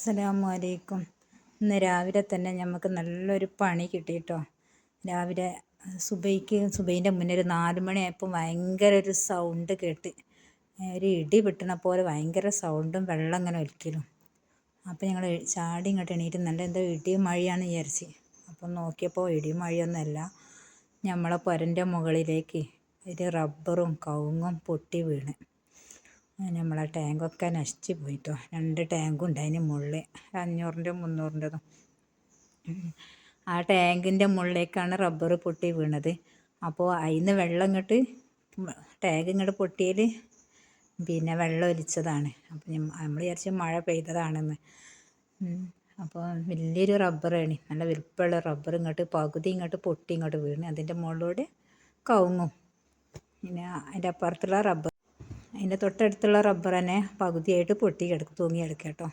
അസ്സലാമു അലൈക്കും ഇന്ന് രാവിലെ തന്നെ നമുക്ക് നല്ലൊരു പണി കിട്ടി കേട്ടോ രാവിലെ സുബൈക്ക് സുബൈന്റെ മുന്നേ ഒരു നാല് മണിയായപ്പോൾ ഭയങ്കര ഒരു സൗണ്ട് കേട്ട്. ഒരു ഇടി വെട്ടണ പോലെ ഭയങ്കര സൗണ്ടും വെള്ളം ഇങ്ങനെ ഒലിക്കലും. അപ്പോൾ ഞങ്ങൾ ചാടി ഇങ്ങോട്ട് എണീറ്റ് നല്ല എന്തോ ഇടിയും മഴയാണ് വിചാരിച്ച്. അപ്പം നോക്കിയപ്പോൾ ഇടിയും മഴയൊന്നുമല്ല. നമ്മളെ പുരന്റെ മുകളിലേക്ക് ഒരു റബ്ബറും കവുങ്ങും പൊട്ടി വീണ്. നമ്മളെ ടാങ്കൊക്കെ നശിച്ച് പോയിട്ടോ. രണ്ട് ടാങ്കും ഉണ്ട് അതിന് മുകളിൽ. അഞ്ഞൂറിന്റെ മുന്നൂറിന്റെതും. ആ ടാങ്കിന്റെ മുകളിലേക്കാണ് റബ്ബർ പൊട്ടി വീണത്. അപ്പോൾ അതിന്ന് വെള്ളം ഇങ്ങോട്ട് ടാങ്ക് ഇങ്ങോട്ട് പൊട്ടിയിൽ പിന്നെ വെള്ളം ഒലിച്ചതാണ്. അപ്പം നമ്മൾ വിചാരിച്ച മഴ പെയ്തതാണെന്ന്. അപ്പോൾ വലിയൊരു റബ്ബറാണ്. നല്ല വലിപ്പമുള്ള റബ്ബർ ഇങ്ങോട്ട് പകുതി ഇങ്ങോട്ട് പൊട്ടി ഇങ്ങോട്ട് വീണ്. അതിന്റെ മുകളിലൂടെ കവുങ്ങും. പിന്നെ അതിന്റെ അപ്പുറത്തുള്ള റബ്ബർ അതിന്റെ തൊട്ടടുത്തുള്ള റബ്ബർ തന്നെ പകുതിയായിട്ട് പൊട്ടി കിടക്കും തൂങ്ങി കിടക്കുക കേട്ടോ.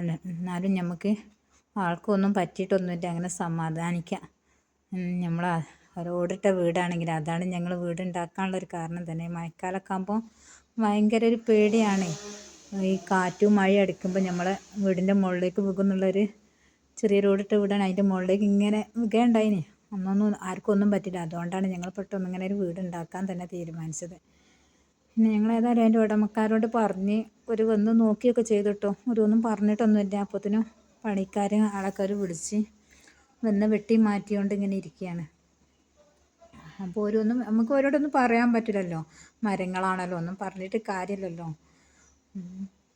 എന്നാലും നമുക്ക് ആൾക്കൊന്നും പറ്റിയിട്ടൊന്നുമില്ല അങ്ങനെ സമാധാനിക്കാം. നമ്മൾ ഓടിട്ട വീടാണെങ്കിൽ അതാണ് ഞങ്ങൾ വീട് ഉണ്ടാക്കാനുള്ള ഒരു കാരണം തന്നെ. മഴക്കാലമൊക്കെ ആകുമ്പോൾ ഭയങ്കര ഒരു പേടിയാണ്. ഈ കാറ്റും മഴ അടിക്കുമ്പോൾ നമ്മളെ വീടിന്റെ മുകളിലേക്ക് വീകുന്നുള്ളൊരു ചെറിയ റോഡിട്ട വീടാണ്. അതിന്റെ മുകളിലേക്ക് ഇങ്ങനെ വീകേണ്ടായിന് അന്നൊന്നും ആർക്കൊന്നും പറ്റില്ല അതുകൊണ്ടാണ് ഞങ്ങൾ പെട്ടെന്ന് ഇങ്ങനെ ഒരു വീട് ഉണ്ടാക്കാൻ തന്നെ തീരുമാനിച്ചത്. പിന്നെ ഞങ്ങൾ ഏതായാലും അതിന്റെ ഉടമക്കാരോട് പറഞ്ഞ് ഒരു വന്ന് നോക്കിയൊക്കെ ചെയ്തിട്ടോ. ഒന്നും പറഞ്ഞിട്ടൊന്നുമില്ല. അപ്പോഴത്തേനും പണിക്കാരും ആൾക്കാർ വിളിച്ച് വന്ന് വെട്ടി മാറ്റിയോണ്ട് ഇങ്ങനെ ഇരിക്കുകയാണ് അപ്പോൾ ഓരോന്നും നമുക്ക് ഓരോടൊന്നും പറയാൻ പറ്റില്ലല്ലോ. മരങ്ങളാണല്ലോ. ഒന്നും പറഞ്ഞിട്ട് കാര്യമില്ലല്ലോ.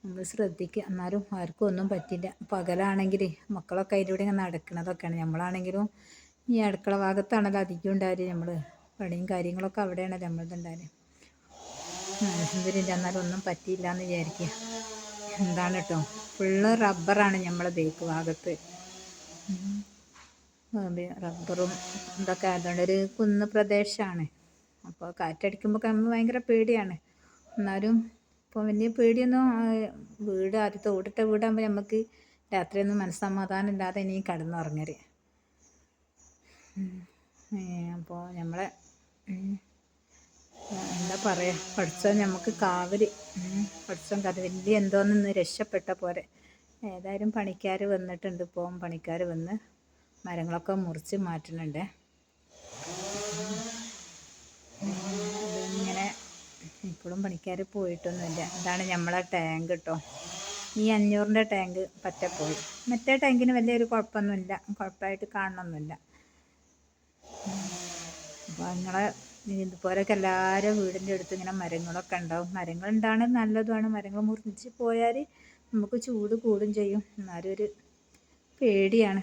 നമ്മൾ ശ്രദ്ധിക്കുക എന്നാലും ആർക്കും ഒന്നും പറ്റില്ല. പകലാണെങ്കിൽ മക്കളൊക്കെ അതിന്റെ കൂടെ ഇങ്ങനെ നടക്കുന്നതൊക്കെയാണ് നമ്മളാണെങ്കിലും ഈ അടുക്കള ഭാഗത്താണല്ലോ അധികം ഉണ്ടായത് നമ്മൾ പണിയും കാര്യങ്ങളൊക്കെ അവിടെയാണല്ലോ നമ്മളിതുണ്ടായത് അലഹമില്ല എന്നാലും ഒന്നും പറ്റിയില്ല എന്ന് വിചാരിക്കുക. എന്താണ് കേട്ടോ ഫുള്ള് റബ്ബറാണ് നമ്മളെ ബേക്ക് ഭാഗത്ത്. റബ്ബറും ഇതൊക്കെ ആയതുകൊണ്ട് ഒരു കുന്ന് പ്രദേശമാണ് അപ്പോൾ കാറ്റടിക്കുമ്പോൾ നമ്മൾ ഭയങ്കര പേടിയാണ്. എന്നാലും ഇപ്പോൾ വലിയ പേടിയൊന്നും വീട് ആദ്യത്തെ ഓടിട്ട വീടാകുമ്പോൾ നമുക്ക് രാത്രിയൊന്നും മനസ്സമാധാനം ഇല്ലാതെ ഇനി കടന്നുറങ്ങരുത്. അപ്പോൾ നമ്മളെ എന്താ പഠിച്ച നമുക്ക് കാവൽ. പഠിച്ചോ കഥ വലിയ എന്തോന്നൊന്ന് രക്ഷപ്പെട്ട പോലെ. ഏതായാലും പണിക്കാർ വന്നിട്ടുണ്ട് ഇപ്പോൾ പണിക്കാർ വന്ന് മരങ്ങളൊക്കെ മുറിച്ച് മാറ്റുന്നുണ്ട്. ഇങ്ങനെ ഇപ്പോഴും പണിക്കാർ പോയിട്ടൊന്നുമില്ല. അതാണ് നമ്മളെ ടാങ്ക് കേട്ടോ ഈ അഞ്ഞൂറിന്റെ ടാങ്ക് പറ്റപ്പോയി പോയി. മറ്റേ ടാങ്കിന് വലിയൊരു കുഴപ്പമൊന്നുമില്ല. കുഴപ്പമായിട്ട് കാണണമൊന്നുമില്ല. അപ്പോൾ നിങ്ങളെ ഇതുപോലെയൊക്കെ എല്ലാവരും വീടിന്റെ അടുത്ത് ഇങ്ങനെ മരങ്ങളൊക്കെ ഉണ്ടാവും. മരങ്ങൾ ഉണ്ടാണ് നല്ലതുമാണ്. മരങ്ങൾ മുറിച്ച് പോയാൽ നമുക്ക് ചൂട് കൂടും ചെയ്യും. എന്നാലും ഒരു പേടിയാണ്.